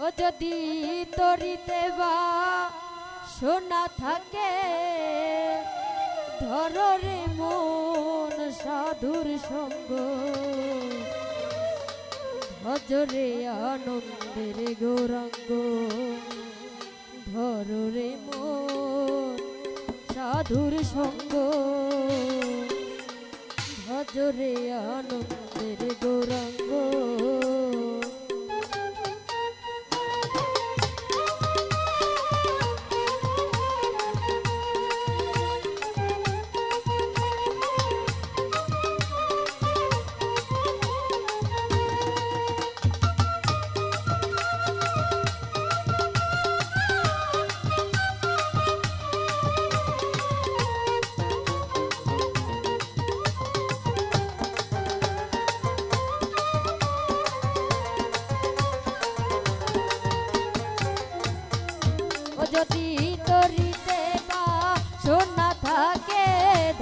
ও যদি তরিতে বা সোনা থাকে, ধরে মন সাধুর সঙ্গ। ভজরে আনন্দের গৌরাঙ্গ, ধরে মন সাধুর সঙ্গ। ভজরে আনন্দের গৌরাঙ্গ যদি তরিতে বা সোনা থাকে,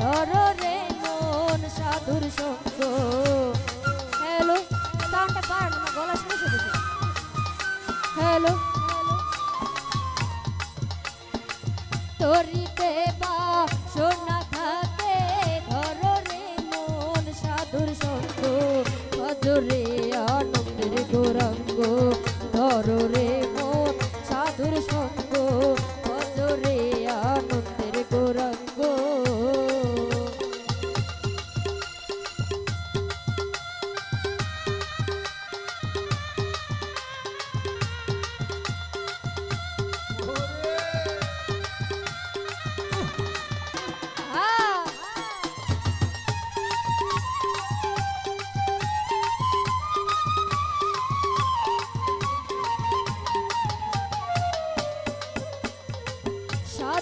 ধরো রে মন সাধুর সঙ্গ। হ্যালো সাউন্ডটা আমার গলা শুনে শুনেছে হ্যালো তরিতে বা, সোনা থাকে, ধরো রে মন সাধুর সঙ্গ। ভজরে আনন্দের গৌরাঙ্গ, ধরো রে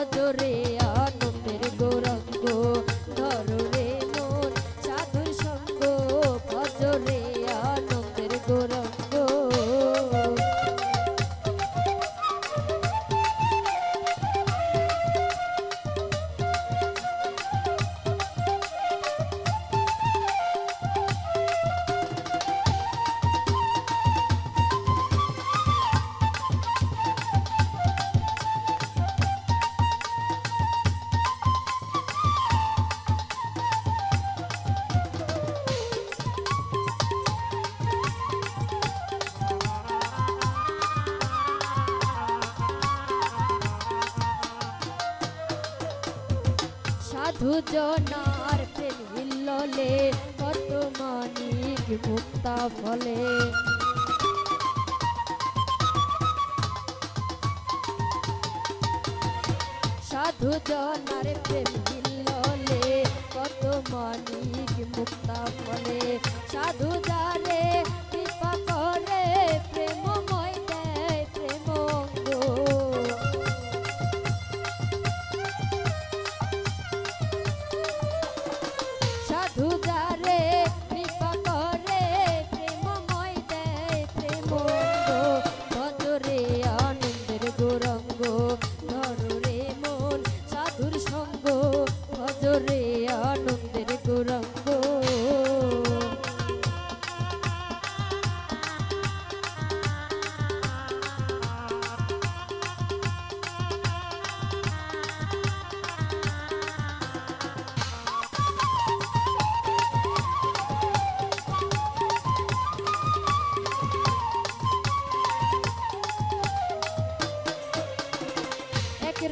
ভজরে সাধু জনার প্রেম হিল্ললে কত মানিক মুক্তা ফলে। সাধু জনার হিল্ললে কত মানিক মুক্তা ফলে। সাধু যারে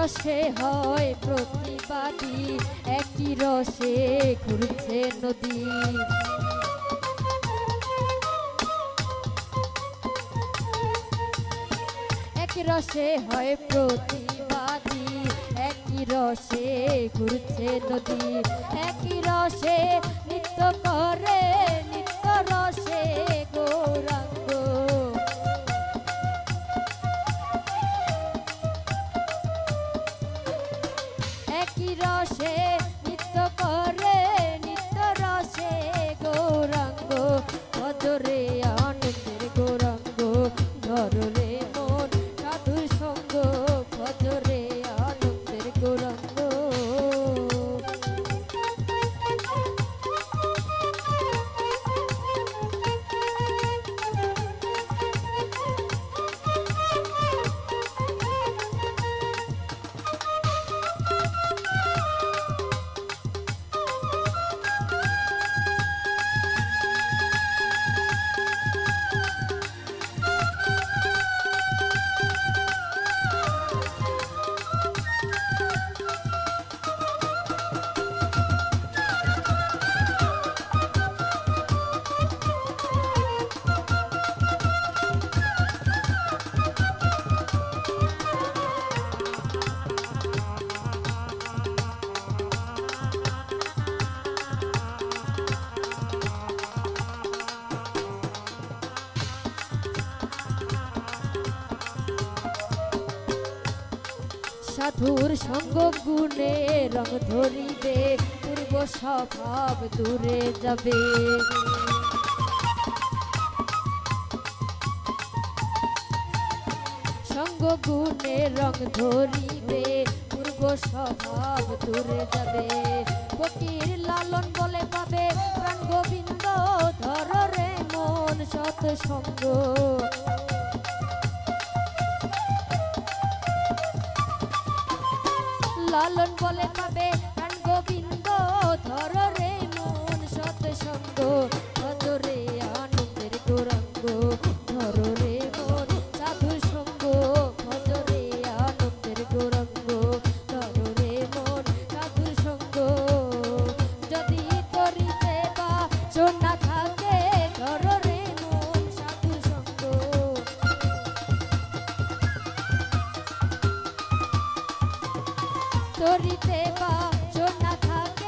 রসে হয় প্রতিবাদী একই রসে ঘুরছে নদী। এক রসে হয় প্রতিবাদী একই রসে ঘুরছে নদী। একই রসে নিত্য করে একই রসে নিত্য করে, নিত্য রসে গৌরাঙ্গ ভজরে আনন্দের গৌরাঙ্গ ধরলে মন সাধু সঙ্গ ভজরে আনন্দের গৌরাঙ্গ। সাধুর সঙ্গ গুণে রং ধরিবে, পূর্ব স্বভাব দূরে যাবে। সঙ্গ গুণে রং ধরিবে, পূর্ব স্বভাব দূরে যাবে। ফকির লালন বলে পাবে, প্রাণ গোবিন্দ ধর রে মন সৎ লালন বলে পাবে গোবিন্দ ধর তরিতে বা সোনা থাকে।